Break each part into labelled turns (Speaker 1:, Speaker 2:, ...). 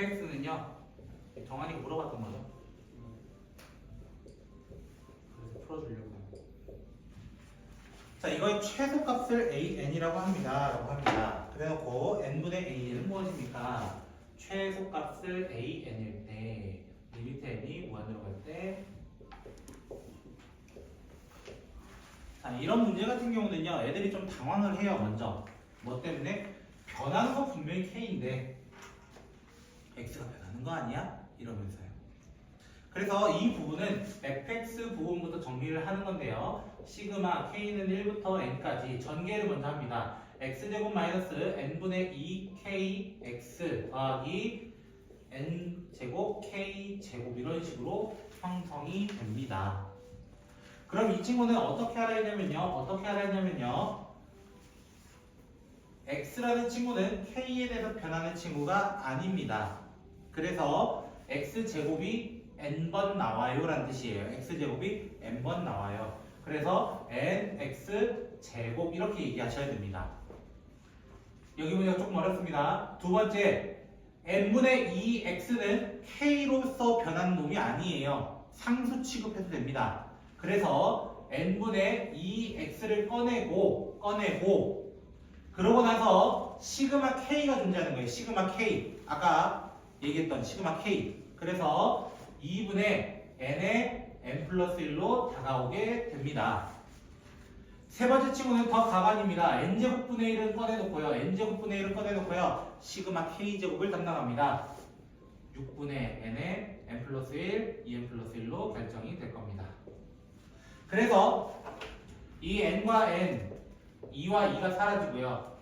Speaker 1: fx는요 정한이가 물어봤던 거죠. 그래서 풀어주려고. 자, 이거의 최소값을 an이라고 합니다. 라고 합니다. 그래놓고 n분의 a는 무엇입니까? 최소값을 an일 때 리미트 n이 무한으로 갈 때. 자, 이런 문제 같은 경우는요, 애들이 좀 당황을 해요. 먼저 뭐 때문에 변하는 건 분명히 k인데 x가 변하는 거 아니야? 이러면서요. 그래서 이 부분은 fx 부분부터 정리를 하는 건데요. 시그마 k는 1부터 n까지 전개를 먼저 합니다. x제곱 마이너스 n분의 2kx 더하기 n제곱 k제곱 이런 식으로 형성이 됩니다. 그럼 이 친구는 어떻게 알아야 했냐면요. 어떻게 알아야 했냐면요. x라는 친구는 k에 대해서 변하는 친구가 아닙니다. 그래서 x제곱이 n번 나와요 라는 뜻이에요. x제곱이 n번 나와요. 그래서 nx 제곱 이렇게 얘기하셔야 됩니다. 여기 문제가 조금 어렵습니다. 두 번째, n분의 2x는 k로서 변하는 놈이 아니에요. 상수 취급해도 됩니다. 그래서 n분의 2x를 꺼내고 꺼내고 그러고 나서 시그마 k가 존재하는 거예요. 시그마 k. 아까 얘기했던 시그마 k. 그래서 2분의 n의 n 플러스 1로 다가오게 됩니다. 세 번째 친구는 더 가관입니다. n제곱분의 1을 꺼내놓고요. n제곱분의 1을 꺼내놓고요. 시그마 k제곱을 담당합니다. 6분의 n의 n 플러스 1, 2n 플러스 1로 결정이 될 겁니다. 그래서 이 n과 n, 2와 2가 사라지고요.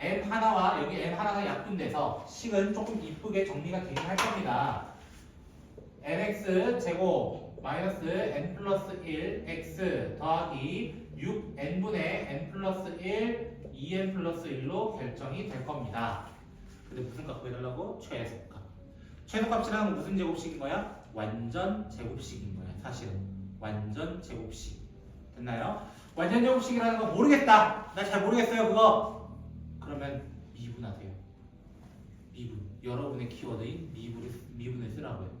Speaker 1: N 하나와 여기 n 하나가 약분돼서 식은 조금 이쁘게 정리가 되긴 할 겁니다. nx 제곱 마이너스 n 플러스 1 x 더하기 6n분의 n 플러스 1 2n 플러스 1로 결정이 될 겁니다. 근데 무슨 값 구해달라고? 최소값. 최소값이라는 건 무슨 제곱식인 거야? 완전 제곱식인 거야. 사실은 완전 제곱식. 됐나요? 완전 제곱식이라는 거 모르겠다. 나 잘 모르겠어요 그거. 그러면 미분하세요. 미분. 여러분의 키워드인 미분을, 미분을 쓰라고요.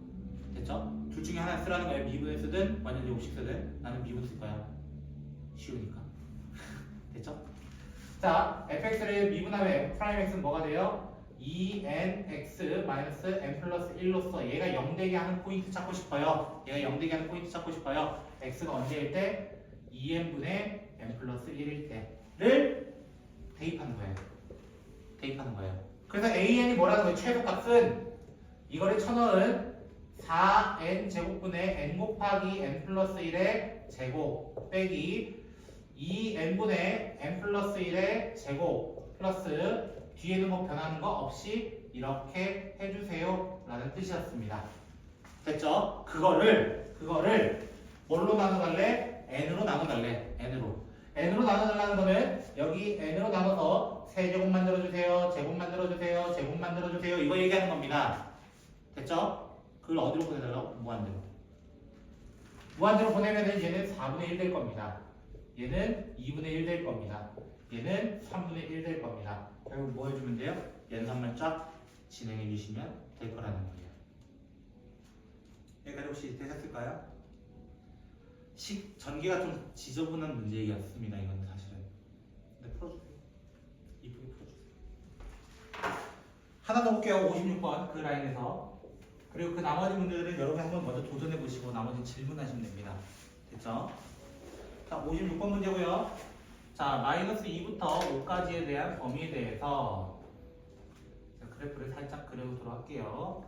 Speaker 1: 됐죠? 둘 중에 하나 쓰라는 거예요. 미분을 쓰든 완전 제곱식 쓰든 나는 미분 쓸 거야. 쉬우니까. 됐죠? 자, fx를 미분하면 프라임 x는 뭐가 돼요? 2nx 마이너스 n 플러스 1로서 얘가 0 되게 하는 포인트 찾고 싶어요. 얘가 0 되게 하는 포인트 찾고 싶어요. x가 언제일 때? 2n분의 n 플러스 1일 때를 대입하는 거예요. 대입하는 거예요. 그래서 an이 뭐라는 거예요? 최소값은 이거를 쳐넣은 4n 제곱분의 n 곱하기 n 플러스 1의 제곱 빼기 2n분의 n 플러스 1의 제곱 플러스 뒤에는 뭐 변하는 거 없이 이렇게 해주세요 라는 뜻이었습니다. 됐죠? 그거를 그거를 뭘로 나눠달래? n으로 나눠달래 n으로 n으로 나눠달라는 거는 여기 n으로 나눠서 세제곱 만들어주세요 제곱 만들어주세요 제곱 만들어주세요 이거 얘기하는 겁니다. 됐죠? 그걸 어디로 보내달라고? 무한대로. 무한대로 보내면은 얘는 4분의 1 될 겁니다. 얘는 2분의 1 될 겁니다. 얘는 3분의 1 될 겁니다. 결국 뭐 해주면 돼요? 연산만 쫙 진행해 주시면 될 거라는 거예요. 여기까지 혹시 되셨을까요? 식 전개가 좀 지저분한 문제였습니다. 이건 사실은. 근데 풀어주세요. 이쁘게 풀어주세요. 하나 더 볼게요. 56번 그 라인에서. 그리고 그 나머지 문제들은 여러분이 한번 먼저 도전해 보시고 나머지 질문하시면 됩니다. 됐죠? 자, 56번 문제고요. 자, 마이너스 2부터 5까지에 대한 범위에 대해서 자, 그래프를 살짝 그려보도록 할게요.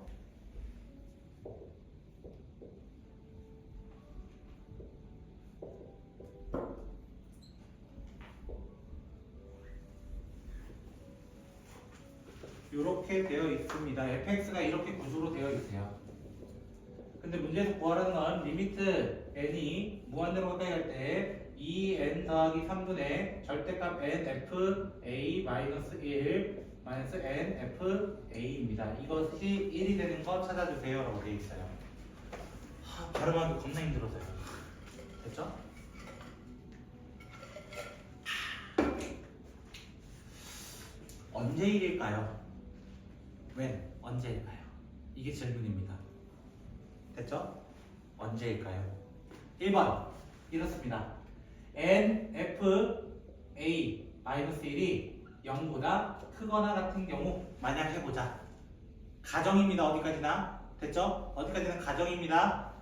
Speaker 1: 이렇게 되어 있습니다. fx가 이렇게 구조로 되어 있어요. 근데 문제에서 구하라는 건 리미트 n이 무한대로 가까이 갈 때 2n 더하기 3분의 절대값 n f a 마이너스 1 마이너스 n f a입니다. 이것이 1이 되는 거 찾아주세요. 라고 되어 있어요. 하, 발음하기 겁나 힘들어서요. 됐죠? 언제 일일까요? 왜? 언제일까요? 이게 질문입니다. 됐죠? 언제일까요? 1번 이렇습니다. n, f, a, 마이너스 1이 0보다 크거나 같은 경우 만약 해보자. 가정입니다. 어디까지나 됐죠? 어디까지는 가정입니다.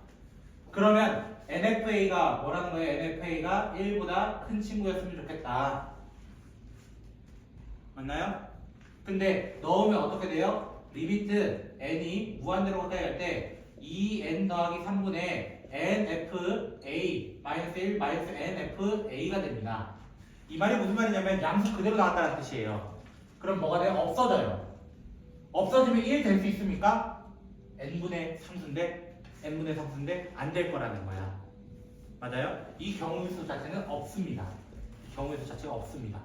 Speaker 1: 그러면 NFA가 뭐라는 거예요? NFA가 1보다 큰 친구였으면 좋겠다. 맞나요? 근데 넣으면 어떻게 돼요? 리미트 n이 무한대로 가까이 갈 때 2n 더하기 3분의 nfa 마이너스 1 마이너스 nfa가 됩니다. 이 말이 무슨 말이냐면 양수 그대로 나왔다는 뜻이에요. 그럼 뭐가 돼요? 없어져요. 없어지면 1 될 수 있습니까? n분의 3수인데 n분의 3수인데 안 될 거라는 거야. 맞아요? 이 경우수 자체는 없습니다. 이 경우수 자체가 없습니다.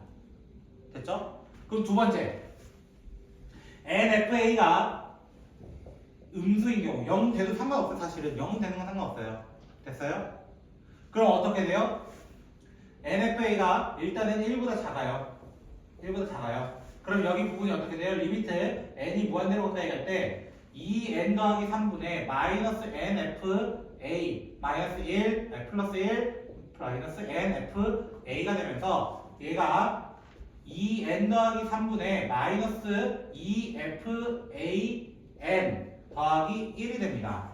Speaker 1: 됐죠? 그럼 두 번째 NFA가 음수인 경우 0 돼도 상관없어요 사실은 0 되는 건 상관없어요 됐어요? 그럼 어떻게 돼요? NFA가 일단은 1보다 작아요 1보다 작아요 그럼 여기 부분이 어떻게 돼요? 리미트 n이 무한대로 가까이 갈때 2n 더하기 3분의 마이너스 NFA 마이너스 1 아니, 플러스 1 마이너스 NFA가 되면서 얘가 2n 더하기 3분의 마이너스 2fan 더하기 1이 됩니다.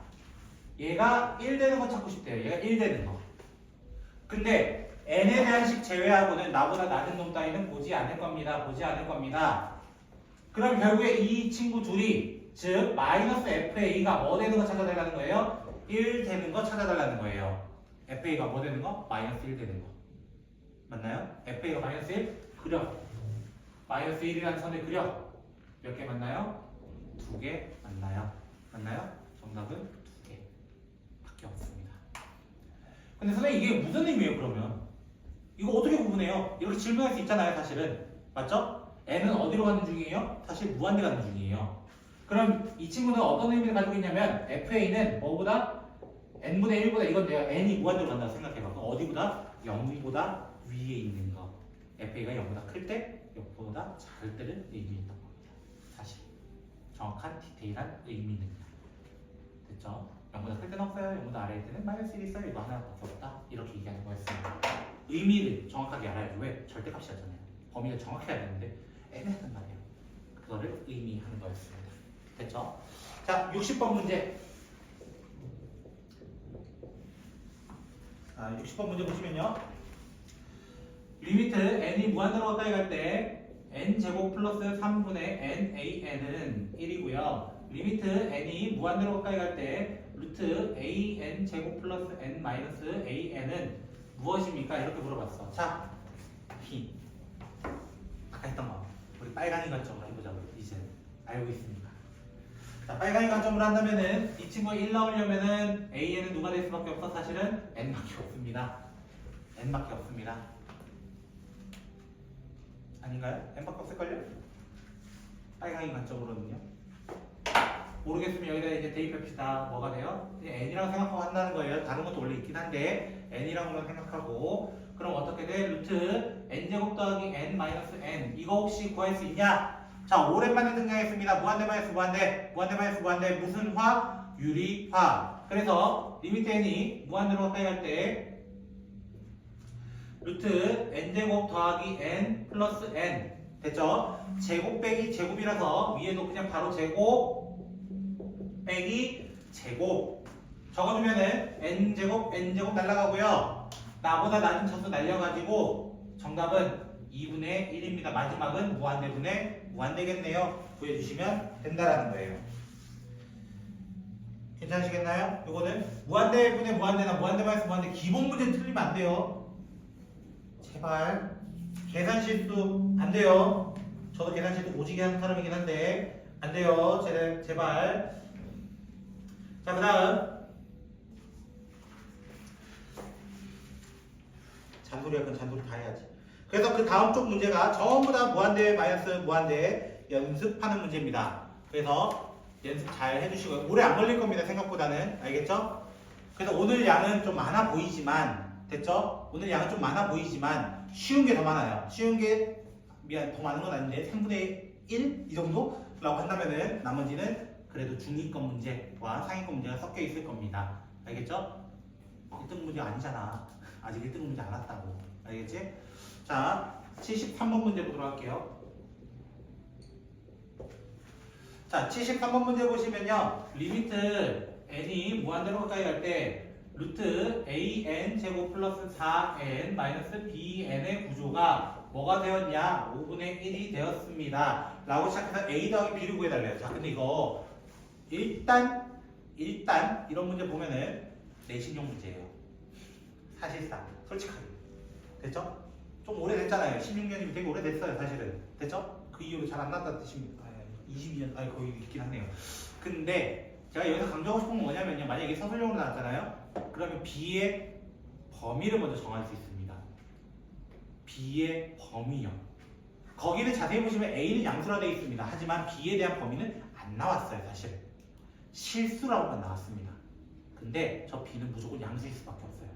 Speaker 1: 얘가 1 되는 거 찾고 싶대요. 얘가 1 되는 거. 근데 n에 대한 식 제외하고는 나보다 낮은 놈 따위는 보지 않을 겁니다. 보지 않을 겁니다. 그럼 결국에 이 친구 둘이 즉 마이너스 fa가 뭐 되는 거 찾아달라는 거예요? 1 되는 거 찾아달라는 거예요. fa가 뭐 되는 거? 마이너스 1 되는 거. 맞나요? fa가 마이너스 1 그려. 마이너스 1이라는 선을 그려. 몇개 맞나요? 두개 맞나요? 맞나요? 정답은 두 개 밖에 없습니다. 근데 선생님 이게 무슨 의미예요 그러면? 이거 어떻게 구분해요? 이렇게 질문할 수 있잖아요 사실은. 맞죠? n은 어디로 가는 중이에요? 사실 무한대 가는 중이에요. 그럼 이 친구는 어떤 의미를 가지고 있냐면 fa는 뭐보다 n분의 1보다 이건데요. n이 무한대로 간다고 생각해봐. 그럼 어디보다 0보다 위에 있는 거. fa가 0보다 클 때, 0보다 작을 때를 의미했던 겁니다. 사실 정확한 디테일한 의미는요. 됐죠? 0보다 클 때는 없어요. 0보다 아래일 때는 마이너스 1이 있어요. 이거 하나밖에 없다. 이렇게 얘기하는 거였습니다. 의미를 정확하게 알아야죠. 왜? 절대값이었잖아요. 범위를 정확히 알아야 되는데 애매하단 말이에요. 그거를 의미하는 거였습니다. 됐죠? 자, 60번 문제. 아, 60번 문제 보시면요. 리미트 n이 무한대로 가까이 갈 때 n 제곱 플러스 3분의 nan은 1이고요. 리미트 n이 무한대로 가까이 갈 때 루트 an 제곱 플러스 n 마이너스 an은 무엇입니까? 이렇게 물어봤어. 자, 히. 아까 했던 거. 우리 빨강이 관점으로 해보자고. 이제 알고 있습니다. 자, 빨강이 관점으로 한다면은 이 친구가 1 나오려면은 an은 누가 될 수밖에 없어? 사실은 n밖에 없습니다. n밖에 없습니다. 아닌가요? n밖에 없을걸요? 빨강이 관점으로는요. 모르겠으면 여기다 이제 대입합시다. 뭐가 돼요? n이라고 생각하고 한다는 거예요. 다른 것도 원래 있긴 한데 n이라고만 생각하고 그럼 어떻게 돼? 루트 n제곱 더하기 n 마이너스 n 이거 혹시 구할 수 있냐? 자 오랜만에 등장했습니다. 무한대 마이너스 무한대 무한대 마이너스 무한대 무슨 화? 유리화 그래서 리미트 n이 무한대로 가까이 갈때 루트 n제곱 더하기 n 플러스 n. 됐죠? 제곱 빼기 제곱이라서 위에도 그냥 바로 제곱 빼기 제곱. 적어주면은 n제곱 n제곱 날라가고요. 나보다 낮은 차수 날려가지고 정답은 2분의 1입니다. 마지막은 무한대분의 무한대겠네요. 구해주시면 된다라는 거예요. 괜찮으시겠나요? 이거는 무한대분의 무한대나 무한대 마이너스 무한대 기본 문제는 틀리면 안 돼요 제발 계산 실수 안 돼요 저도 계산 실수 오지게 하는 사람이긴 한데 안 돼요 제, 제발 자, 그 다음. 잔소리 할건 잔소리 다 해야지. 그래서 그 다음 쪽 문제가 전부 다 무한대 마이너스 무한대 연습하는 문제입니다. 그래서 연습 잘 해주시고요. 오래 안 걸릴 겁니다. 생각보다는. 알겠죠? 그래서 오늘 양은 좀 많아 보이지만, 됐죠? 오늘 양은 좀 많아 보이지만, 쉬운 게 더 많아요. 쉬운 게, 미안, 더 많은 건 아닌데, 3분의 1? 이 정도? 라고 한다면은, 나머지는 그래도 중위권 문제와 상위권 문제가 섞여 있을 겁니다. 알겠죠? 1등 문제 아니잖아. 아직 1등 문제 안 왔다고. 알겠지? 자, 73번 문제 보도록 할게요. 자, 73번 문제 보시면요. 리미트 n이 무한대로 가까이 갈 때 루트 an 제곱 플러스 4n 마이너스 bn의 구조가 뭐가 되었냐? 5분의 1이 되었습니다. 라고 시작해서 a 더하기 b를 구해달래요. 자, 근데 이거 일단 일단 이런 문제 보면은 내신용 문제예요. 사실상 솔직하게 됐죠? 좀 오래됐잖아요. 16년이면 되게 오래됐어요, 사실은. 됐죠? 그 이후로 잘 안 났다는 뜻입니다. 아, 22년, 아니 거의 있긴 하네요. 근데 제가 여기서 강조하고 싶은 건 뭐냐면요. 만약에 서술형으로 나왔잖아요. 그러면 B의 범위를 먼저 정할 수 있습니다. B의 범위요. 거기는 자세히 보시면 A는 양수로 되어 있습니다. 하지만 B에 대한 범위는 안 나왔어요, 사실. 실수라고만 나왔습니다. 근데 저 B는 무조건 양수일 수밖에 없어요.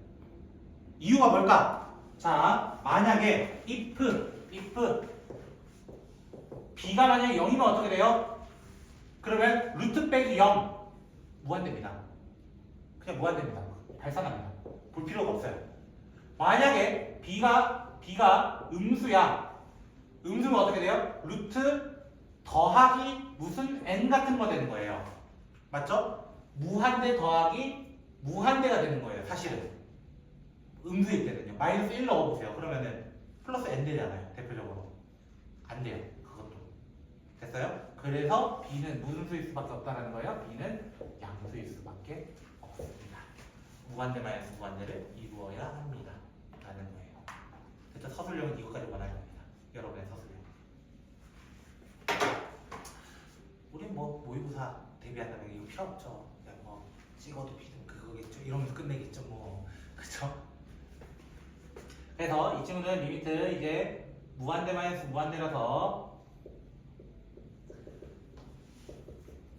Speaker 1: 이유가 뭘까? 자, 만약에 if, if B가 만약에 0이면 어떻게 돼요? 그러면 루트 빼기 0 무한대입니다. 그냥 무한대입니다. 발산합니다. 볼 필요가 없어요. 만약에 B가 B가 음수야. 음수면 어떻게 돼요? 루트 더하기 무슨 n 같은 거 되는 거예요. 맞죠? 무한대 더하기 무한대가 되는 거예요. 사실은 음수일 때는요. 마이너스 1 넣어보세요. 그러면은 플러스 n 되잖아요. 대표적으로 안 돼요. 그것도 됐어요? 그래서 B는 무슨 수일 수밖에 없다는 거예요. B는 양수일 수밖에 없습니다. 무한대 마이너스 무한대를 이루어야 합니다. 라는 거예요. 그래서 서술형은 이것까지 원하는 겁니다. 여러분의 서술형. 우리 뭐 모의고사 대비한다면 이거 필요 없죠. 그냥 뭐 찍어도 비든 그거겠죠. 이러면서 끝내겠죠. 뭐 그쵸? 그래서 이 친구는 리미트 이제 무한대 마이너스 무한대라서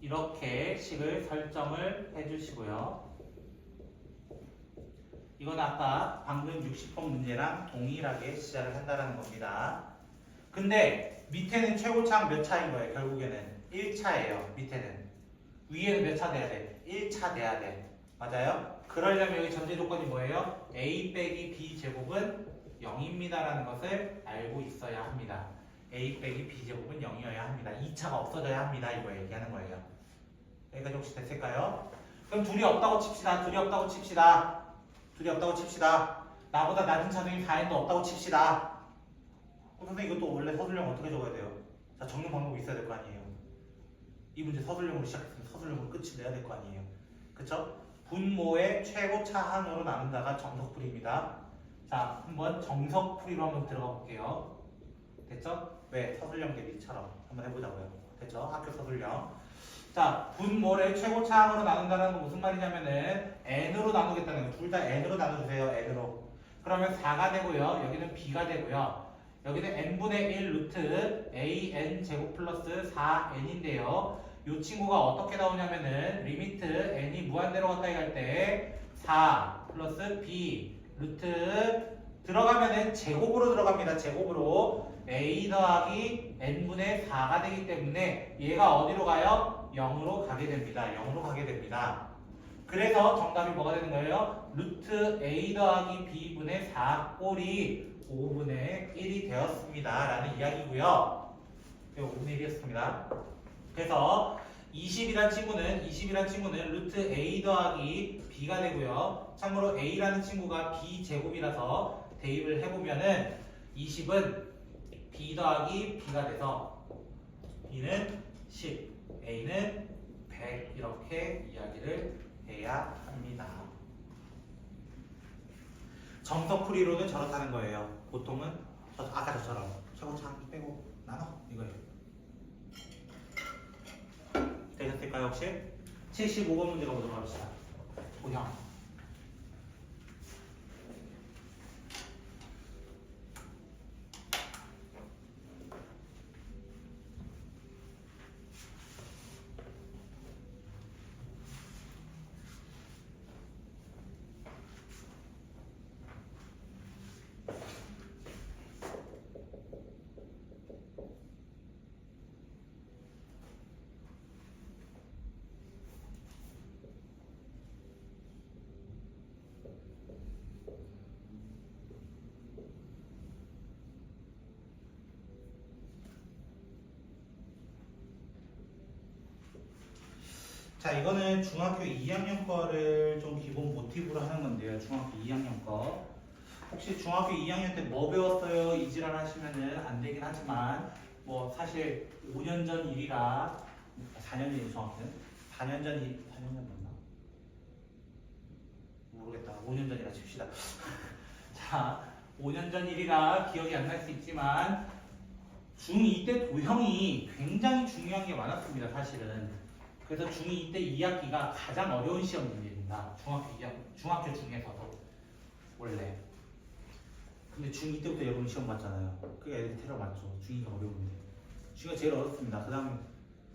Speaker 1: 이렇게 식을 설정을 해주시고요. 이건 아까 방금 60번 문제랑 동일하게 시작을 한다는 겁니다. 근데 밑에는 최고차항 몇 차인 거예요? 결국에는 1차예요. 밑에는 위에는 몇 차 돼야 돼? 1차 돼야 돼. 맞아요? 그러려면 여기 전제 조건이 뭐예요? a 빼기 b 제곱은 0입니다라는 것을 알고 있어야 합니다. a 빼기 b 제곱은 0이어야 합니다. 2차가 없어져야 합니다. 이거 얘기하는 거예요. 여기까지 혹시 됐을까요? 그럼 둘이 없다고 칩시다. 둘이 없다고 칩시다. 둘이 없다고 칩시다. 나보다 낮은 차등이 4n도 없다고 칩시다. 선생님 이것도 원래 서술형 어떻게 적어야 돼요? 자 적는 방법이 있어야 될 거 아니에요. 이 문제 서술형으로 시작했으면 서술형으로 끝을 내야 될 거 아니에요. 그쵸? 분모의 최고 차항으로 나눈다가 정석풀이입니다. 자, 한번 정석풀이로 한번 들어가 볼게요. 됐죠? 왜? 서술형 대비처럼 한번 해보자고요. 됐죠? 학교 서술형. 자, 분모를 최고 차항으로 나눈다는 건 무슨 말이냐면은 n으로 나누겠다는 거예요. 둘다 n으로 나눠주세요. n으로. 그러면 4가 되고요. 여기는 b가 되고요. 여기는 n분의 1 루트 an 제곱 플러스 4n인데요. 이 친구가 어떻게 나오냐면은 리미트 n이 무한대로 가까이 갈때 4 플러스 b 루트 들어가면은 제곱으로 들어갑니다. 제곱으로 a 더하기 n분의 4가 되기 때문에 얘가 어디로 가요? 0으로 가게 됩니다. 0으로 가게 됩니다. 그래서 정답이 뭐가 되는 거예요? 루트 a 더하기 b분의 4 꼴이 5분의 1이 되었습니다. 라는 이야기고요. 5분의 1이었습니다. 그래서 20이란 친구는 20이란 친구는 루트 a 더하기 b가 되고요. 참고로 a라는 친구가 b 제곱이라서 대입을 해보면은 20은 b 더하기 b가 돼서 b는 10, a는 100 이렇게 이야기를 해야 합니다. 정석풀이로는 저렇다는 거예요. 보통은 저, 아까 저처럼 최고차항 빼고 나눠 이거예요. 되셨을까요 혹시? 75번 문제 가 보도록 합시다. 고형. 자, 이거는 중학교 2학년 거를 좀 기본 모티브로 하는 건데요. 중학교 2학년 거. 혹시 중학교 2학년 때 뭐 배웠어요? 이지랄 하시면은 안 되긴 하지만 뭐 사실 5년 전 일이라 4년 전이 정확히는 4년 전 일, 4년 전 맞나? 모르겠다. 5년 전이라 칩시다. 자, 5년 전 일이라 기억이 안 날 수 있지만 중2 때 도형이 굉장히 중요한 게 많았습니다, 사실은. 그래서 중2 때 2학기가 가장 어려운 시험 문제입니다. 중학교 2학, 중학교 중에서도 원래. 근데 중2 때부터 여러분 시험 봤잖아요. 그게 애들 테러 맞죠. 중2가 어려운데. 중2가 제일 어렵습니다. 그 다음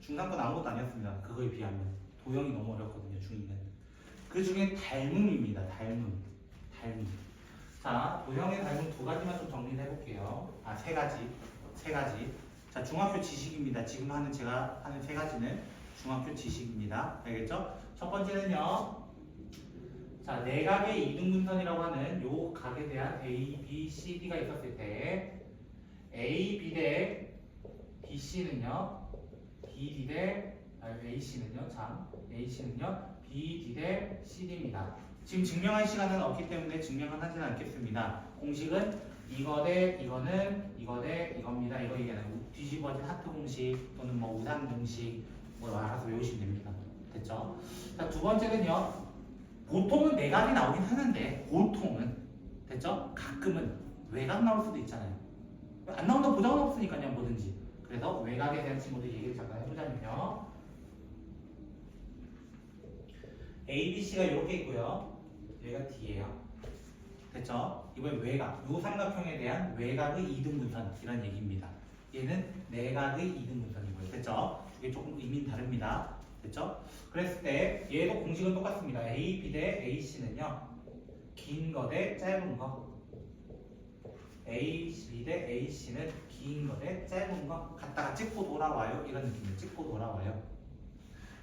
Speaker 1: 중3 건 아무것도 아니었습니다. 그거에 비하면. 도형이 너무 어렵거든요, 중2는. 그 중에 닮음입니다, 닮음. 닮음. 자, 도형의 닮음 두 가지만 좀 정리를 해볼게요. 아, 세 가지. 세 가지. 자, 중학교 지식입니다. 지금 하는 제가 하는 세 가지는 중학교 지식입니다. 알겠죠? 첫 번째는요. 자, 내각의 이등분선이라고 하는 요 각에 대한 A, B, C, D가 있었을 때 A, B 대 B, C는요. B, D 대 아, A, C는요. 참, A, C는요. B, D 대 C, D입니다. 지금 증명할 시간은 없기 때문에 증명은 하지는 않겠습니다. 공식은 이거 대 이거는 이거 대 이겁니다. 이거 얘기하는 뒤집어진 하트 공식 또는 뭐 우산 공식 뭐 알아서 외우시면 됩니다. 됐죠? 자, 두 번째는요. 보통은 내각이 나오긴 하는데 보통은 됐죠? 가끔은 외곽 나올 수도 있잖아요. 안 나온다고 보장은 없으니까요, 뭐든지. 그래서 외곽에 대한 친구들 얘기를 잠깐 해보자면요. A, B, C가 이렇게 있고요. 얘가 D예요. 됐죠? 이번에 외곽, 요 삼각형에 대한 외곽의 이등분선이라는 얘기입니다. 얘는 내각의 이등분선이고요. 됐죠? 이게 조금 의미는 다릅니다. 됐죠? 그랬을 때 얘도 공식은 똑같습니다. A, B 대 A, C는요. 긴 거 대 짧은 거. A, B 대 A, C는 긴 거 대 짧은 거. 갖다가 찍고 돌아와요. 이런 느낌으로 찍고 돌아와요.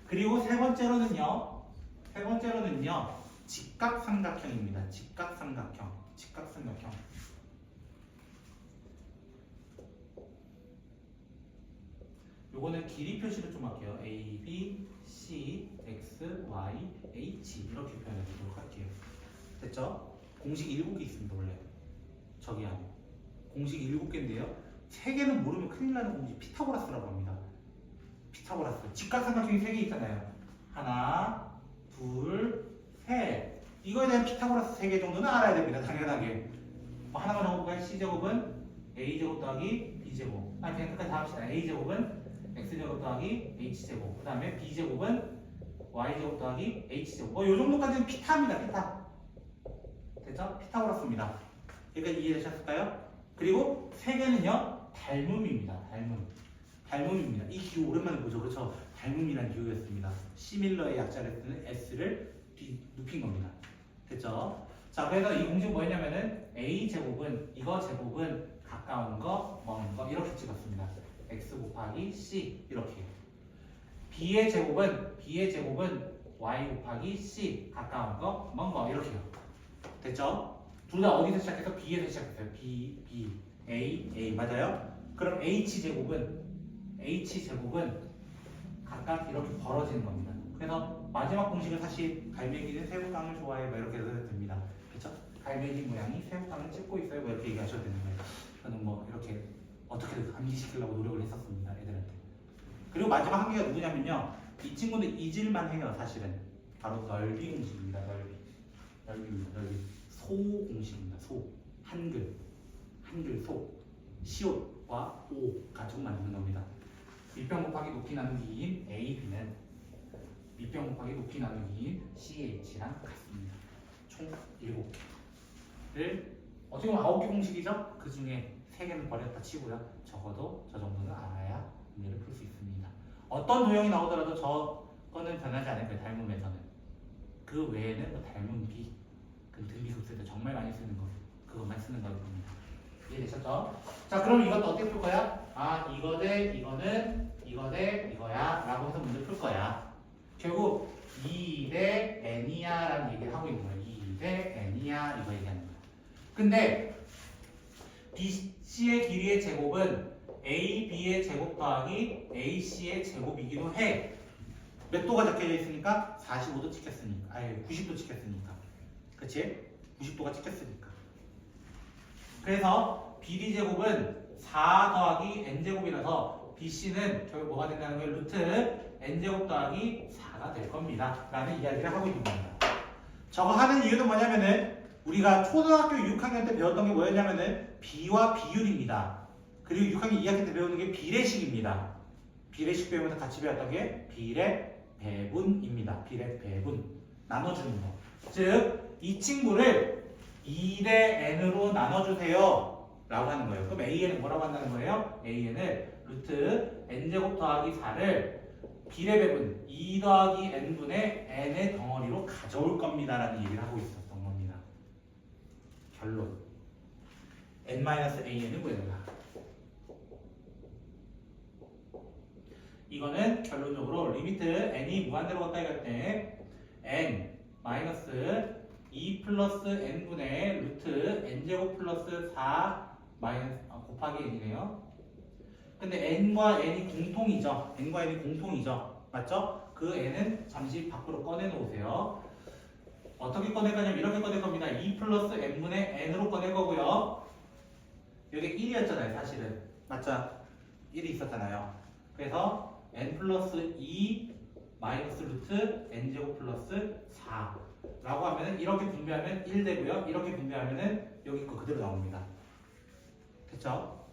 Speaker 1: 그리고 세 번째로는요. 세 번째로는요. 직각삼각형입니다. 직각삼각형. 직각삼각형. 요거는 길이 표시를 좀 할게요. A, B, C, X, Y, H 이렇게 표현해 보도록 할게요. 됐죠? 공식 7개 있습니다, 원래. 저기 안에. 공식 7개인데요. 3개는 모르면 큰일 나는 공식 피타고라스라고 합니다. 피타고라스. 직각삼각형이 3개 있잖아요. 하나, 둘, 셋. 이거에 대한 피타고라스 3개 정도는 알아야 됩니다. 당연하게. 뭐 하나만 적어볼까요? C제곱은 A제곱 더하기 B제곱. 아니, 그냥 끝까지 다 합시다. A제곱은 X제곱 더하기 H제곱. 그 다음에 B제곱은 Y제곱 더하기 H제곱. 뭐, 요 정도까지는 피타입니다. 피타. 됐죠? 피타고라스입니다. 여기까지 이해되셨을까요? 그리고 세 개는요, 닮음입니다. 닮음. 닮음입니다. 이 기호 오랜만에 보죠. 그렇죠? 닮음이라는 기호였습니다. 시밀러의 약자를 쓰는 S를 뒤 눕힌 겁니다. 됐죠? 자, 그래서 이 공식 뭐였냐면은 A 제곱은 이거 제곱은 가까운 거, 먼 거 이렇게 찍었습니다. X 곱하기 C 이렇게. B의 제곱은 B의 제곱은 Y 곱하기 C 가까운 거, 먼거 이렇게요. 됐죠? 둘 다 어디서 시작해서 B에서 시작했어요. B, B, A, A 맞아요? 그럼 H 제곱은 H 제곱은 각각 이렇게 벌어지는 겁니다. 그래서 마지막 공식은 사실 갈매기는 새우깡을 좋아해 뭐 이렇게 해도 됩니다. 그렇죠? 갈매기 모양이 새우깡을 찍고 있어요. 뭐 이렇게 얘기하셔도 되는 거예요. 저는 뭐 이렇게 어떻게든 감기시키려고 노력을 했었습니다. 애들한테. 그리고 마지막 한 개가 누구냐면요. 이 친구는 잊을만 해요. 사실은 바로 넓이 공식입니다. 넓이. 넓이입니다. 넓이. 소 공식입니다. 소. 한글. 한글 소. 시옷과 오가 총 만드는 겁니다. 밑변 곱하기 높이 나누기인 A, B는 밑변 곱하기 높이 나누기인 CH랑 같습니다. 총 7개를 어떻게 보면 9개 공식이죠? 그 중에 3개는 버렸다 치고요. 적어도 저 정도는 알아야 문제를 풀 수 있습니다. 어떤 도형이 나오더라도 저거는 변하지 않을 거예요. 닮음에서는. 그 외에는 뭐 닮음기, 그 등비급수 때 정말 많이 쓰는 거 그것만 쓰는 겁니다. 이해되셨죠? 자 그럼 이것도 어떻게 풀 거야? 아 이거 대 이거는 이거 대 이거야 라고 해서 문제 풀 거야 결국 2 대 n이야 라는 얘기를 하고 있는 거야 2 대 n이야 이거 얘기하는 거야 근데 BC의 길이의 제 더하기 AC의 제곱이기도 해 몇 도가 적혀져 있으니까 45도 찍혔으니까 아니 90도 찍혔으니까 그치? 90도가 찍혔으니까 그래서 BD 제곱은 4 더하기 n 제곱이라서 BC는 결국 뭐가 된다는 거예요? 루트 n 제곱 더하기 4가 될 겁니다. 라는 이야기를 하고 있는 겁니다. 저거 하는 이유는 뭐냐면은 우리가 초등학교 6학년 때 배웠던 게 뭐였냐면은 비와 비율입니다. 그리고 6학년 2학년 때 배우는 게 비례식입니다. 비례식 배우면서 같이 배웠던 게 비례 배분입니다. 비례 배분 나눠주는 거. 즉 이 친구를 2대 n으로 나눠주세요. 라고 하는 거예요. 그럼 AN은 뭐라고 한다는 거예요? AN을 루트 n제곱 더하기 4를 비례배분 2 더하기 n분의 n의 덩어리로 가져올 겁니다. 라는 얘기를 하고 있었던 겁니다. 결론 n-an을 구해달라. 이거는 결론적으로 리미트 n이 무한대로 가까이 갈때 n 마이너스 2 플러스 n분의 루트 n제곱 플러스 4 마이너스 아, 곱하기 n이네요. 근데 n과 n이 공통이죠. n과 n이 공통이죠. 맞죠? 그 n은 잠시 밖으로 꺼내 놓으세요. 어떻게 꺼낼 거냐면 이렇게 꺼낼 겁니다. 2 플러스 n분의 n으로 꺼낼 거고요. 여기 1이었잖아요, 사실은. 맞죠? 1이 있었잖아요. 그래서 n 플러스 2 마이너스 루트 n제곱 플러스 4 라고 하면은 이렇게 분배하면 1 되고요. 이렇게 분배하면은 여기 거 그대로 나옵니다. 됐죠?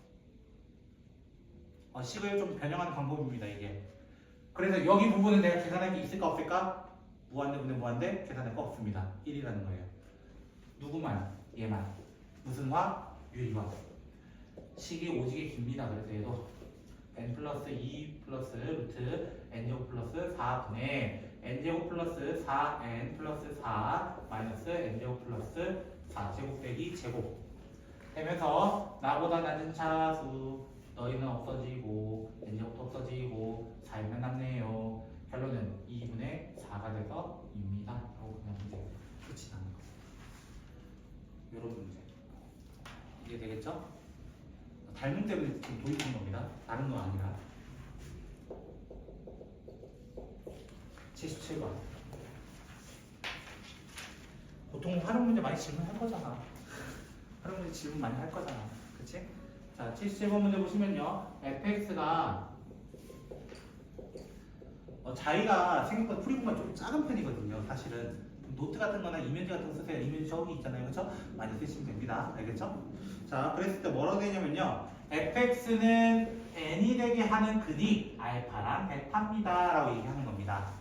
Speaker 1: 어, 식을 좀 변형하는 방법입니다, 이게. 그래서 여기 부분은 내가 계산할 게 있을까 없을까? 무한대 분의 무한대 계산할 거 없습니다. 1이라는 거예요. 누구만? 얘만. 무슨 화? 유리화. 식이 오지게 깁니다. 그래서 얘도 n 플러스 2 플러스 루트 n제곱 플러스 4분의 n제곱 플러스 4n 플러스 4 마이너스 n제곱 플러스 4제곱 빼기 제곱. 되면서 나보다 낮은 차수 너희는 없어지고 n제곱도 없어지고 4이면 남네요. 결론은 2분의 4가 돼서 2입니다. 라고 그냥 문제 끝이 나는 거예요 이런 문제. 이해되겠죠? 닮은 때문에 지금 도입한 겁니다. 다른 거 아니라. 77번. 보통 활용 문제 많이 질문할 거잖아. 활용 문제 질문 많이 할 거잖아. 그치? 자, 77번 문제 보시면요. fx가 어, 자기가 생각보다 공간이 좀 작은 편이거든요. 사실은 노트 같은 거나 이면지 같은 거 쓰세요. 이면지 저기 있잖아요. 그렇죠? 많이 쓰시면 됩니다. 알겠죠? 자, 그랬을 때 뭐라고 되냐면요. fx는 n이 되게 하는 근이 알파랑 베타입니다. 라고 얘기하는 겁니다.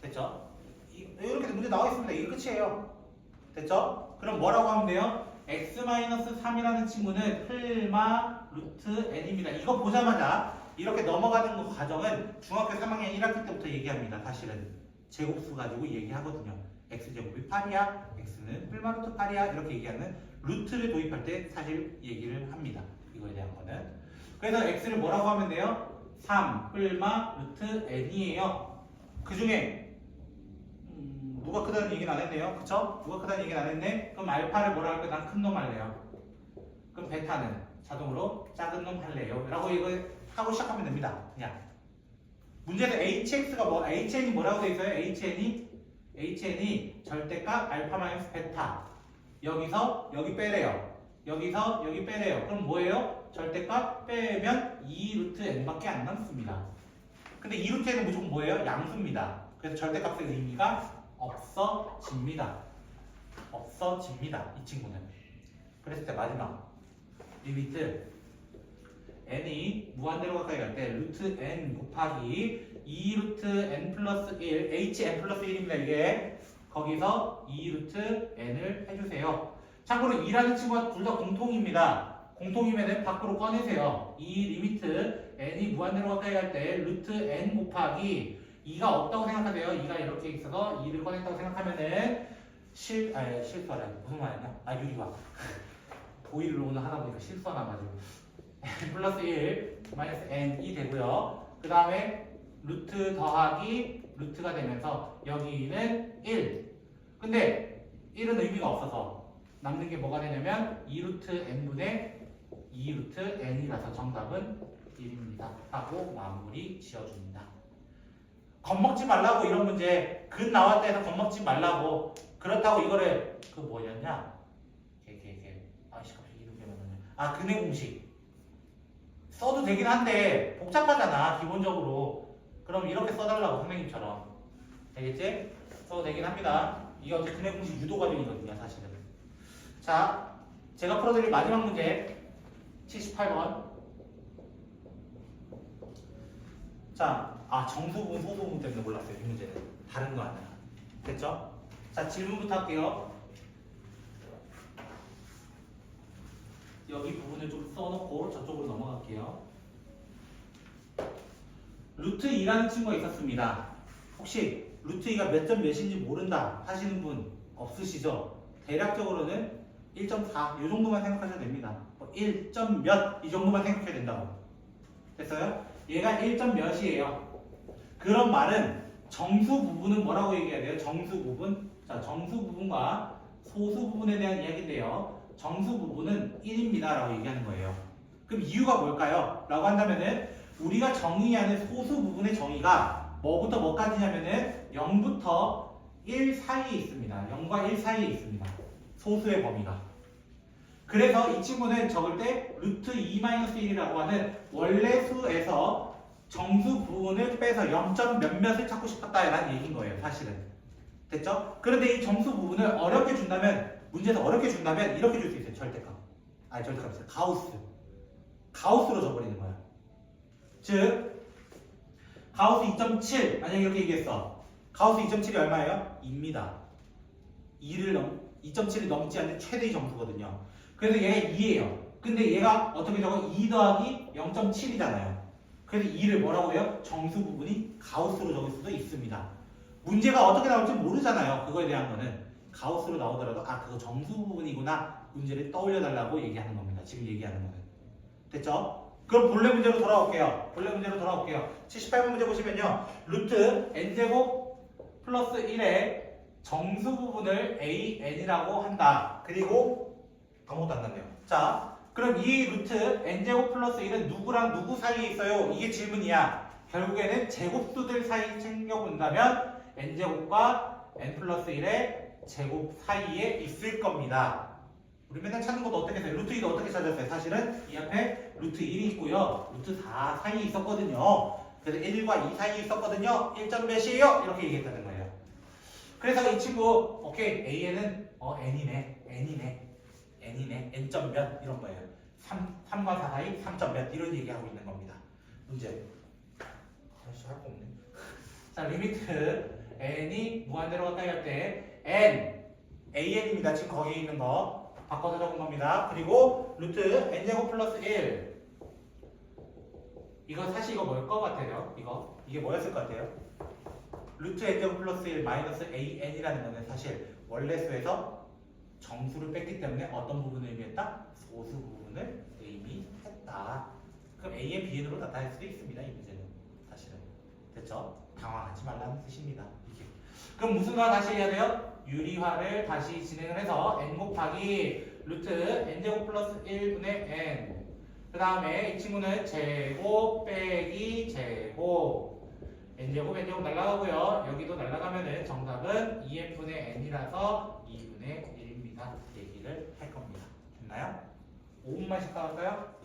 Speaker 1: 됐죠? 이- 이렇게 문제 나와 있습니다. 이게 끝이에요. 됐죠? 그럼 뭐라고 하면 돼요? x-3이라는 친구는 플마 루트 n입니다. 이거 보자마자 이렇게 넘어가는 그 과정은 중학교 3학년 1학기 때부터 얘기합니다. 사실은 제곱수 가지고 얘기하거든요. X제곱이 8이야, x는 플마 루트 8이야 이렇게 얘기하는 루트를 도입할 때 사실 얘기를 합니다. 이거에 대한 거는. 그래서 x를 뭐라고 하면 돼요? 3 플마 루트 n이에요. 그 중에 음, 누가 크다는 얘기는 안 했네요. 그쵸? 누가 크다는 얘기는 안 했네? 그럼 알파를 뭐라 할까? 난 큰 놈 할래요. 그럼 베타는 자동으로 작은 놈 할래요. 라고 이거 하고 시작하면 됩니다. 그냥. 문제는 hx가 뭐, hn이 뭐라고 돼 있어요? hn이? Hn이 절대값 알파 마이너스 베타. 여기서 여기 빼래요. 여기서 여기 빼래요. 그럼 뭐예요? 절대값 빼면 2루트 n밖에 안 남습니다. 근데 2루트에는 무조건 뭐예요? 양수입니다. 그래서 절대값의 의미가 없어집니다. 없어집니다. 이 친구는. 그랬을 때 마지막 리미트 n이 무한대로 가까이 갈 때 루트 n 곱하기 2 루트 n 플러스 1 hn 플러스 1입니다. 이게 거기서 2 루트 n을 해주세요. 참고로 2라는 친구가 둘 다 공통입니다. 공통이면은 밖으로 꺼내세요. 이 리미트 n이 무한대로 가까이 갈 때 루트 n 곱하기 2가 없다고 생각하세요. 2가 이렇게 있어서 2를 꺼냈다고 생각하면은 실, 아 실수하래. 무슨 말이냐? 아 유리화. 보이를 오늘 하다 보니까 실수가 나가지고 n 플러스 1 마이너스 n이 되고요. 그 다음에 루트 더하기 루트가 되면서 여기는 1. 근데 1은 의미가 없어서 남는 게 뭐가 되냐면 2루트 n분의 2루트 n이라서 정답은 1입니다. 하고 마무리 지어줍니다. 겁먹지 말라고 이런 문제. 근 나왔다 해서 겁먹지 말라고. 그렇다고 이거를 그 뭐였냐? 나네 아 근해 공식. 써도 되긴 한데 복잡하잖아 기본적으로 그럼 이렇게 써달라고 선생님처럼 되겠지? 써도 되긴 합니다 이게 어떻게 근해 공식 유도 과정이거든요 사실은 자 제가 풀어드릴 마지막 문제 78번 자, 아 정수 부분, 소수 부분 때문에 몰랐어요. 이 문제는 다른 거 아니야. 됐죠? 자, 질문부터 할게요. 여기 부분을 좀 써놓고 저쪽으로 넘어갈게요. 루트 2라는 친구가 있었습니다. 혹시 루트 2가 몇 점 몇인지 모른다 하시는 분 없으시죠? 대략적으로는 1.4 이 정도만 생각하셔도 됩니다. 1점 몇이 정도만 생각해야 된다고. 됐어요? 얘가 1점 몇이에요. 그런 말은 정수 부분은 뭐라고 얘기해야 돼요? 정수 부분. 자, 정수 부분과 소수 부분에 대한 이야기인데요. 정수 부분은 1입니다라고 얘기하는 거예요. 그럼 이유가 뭘까요? 라고 한다면은 우리가 정의하는 소수 부분의 정의가 뭐부터 뭐까지냐면은 0부터 1 사이에 있습니다. 0과 1 사이에 있습니다. 소수의 범위가. 그래서 이 친구는 적을 때 루트 2-1이라고 하는 원래 수에서 정수 부분을 빼서 0. 몇몇을 찾고 싶었다라는 얘기인 거예요, 사실은. 됐죠? 그런데 이 정수 부분을 어렵게 준다면, 문제에서 어렵게 준다면 이렇게 줄 수 있어요, 절대값. 아니, 절대값 있어요. 가우스. 가우스로 줘버리는 거야. 즉, 가우스 2.7, 만약에 이렇게 얘기했어. 가우스 2.7이 얼마예요? 2입니다. 2를 넘, 2.7이 넘지 않는 최대의 정수거든요. 그래서 얘가 2예요. 근데 얘가 어떻게 적어? 2 더하기 0.7이잖아요. 그래서 2를 뭐라고 해요? 정수 부분이 가우스로 적을 수도 있습니다. 문제가 어떻게 나올지 모르잖아요. 그거에 대한 거는 가우스로 나오더라도 아 그거 정수 부분이구나 문제를 떠올려 달라고 얘기하는 겁니다. 지금 얘기하는 거는 됐죠? 그럼 본래 문제로 돌아올게요. 본래 문제로 돌아올게요. 78번 문제 보시면요. 루트 n제곱 플러스 1의 정수 부분을 an이라고 한다. 그리고 아무것도 안 났네요. 자, 그럼 이 루트 n제곱 플러스 1은 누구랑 누구 사이에 있어요? 이게 질문이야. 결국에는 제곱수들 사이 챙겨본다면 n제곱과 n 플러스 1의 제곱 사이에 있을 겁니다. 우리 맨날 찾는 것도 어떻게 해요? 루트 2도 어떻게 찾았어요? 사실은 이 앞에 루트 1이 있고요. 루트 4 사이에 있었거든요. 그래서 1과 2 사이에 있었거든요. 1점 몇이에요? 이렇게 얘기했다는 거예요. 그래서 이 친구 오케이 AN은 어 N이네 N이네 n이네 n점 몇 이런 거예요. 3, 3과 4 사이 3점 몇 이런 얘기하고 있는 겁니다. 문제. 아씨 할 거 없네. 자 리미트 n이 무한대로 가까이 할때 n an입니다. 지금 거기에 있는 거 바꿔서 적은 겁니다. 그리고 루트 n제곱 플러스 1 이거 사실 이거 뭐일 것 같아요? 이거 이게 뭐였을 것 같아요? 루트 n제곱 플러스 1 마이너스 an이라는 거는 사실 원래 수에서 정수를 뺐기 때문에 어떤 부분을 의미했다? 소수 부분을 의미했다. 그럼 A의 Bn으로 나타낼 수도 있습니다. 이 문제는 사실은 됐죠? 당황하지 말라는 뜻입니다. 이게. 그럼 무슨 거 다시 해야 돼요? 유리화를 다시 진행을 해서 n 곱하기 루트 n 제곱 플러스 1분의 n 그 다음에 이 친구는 제곱 빼기 제곱 n제곱 n제곱 날라가고요. 여기도 날라가면은 정답은 2n분의 n이라서 2분의 1입니다. 얘기를 할 겁니다. 됐나요? 5분만 쉬다 갈까요?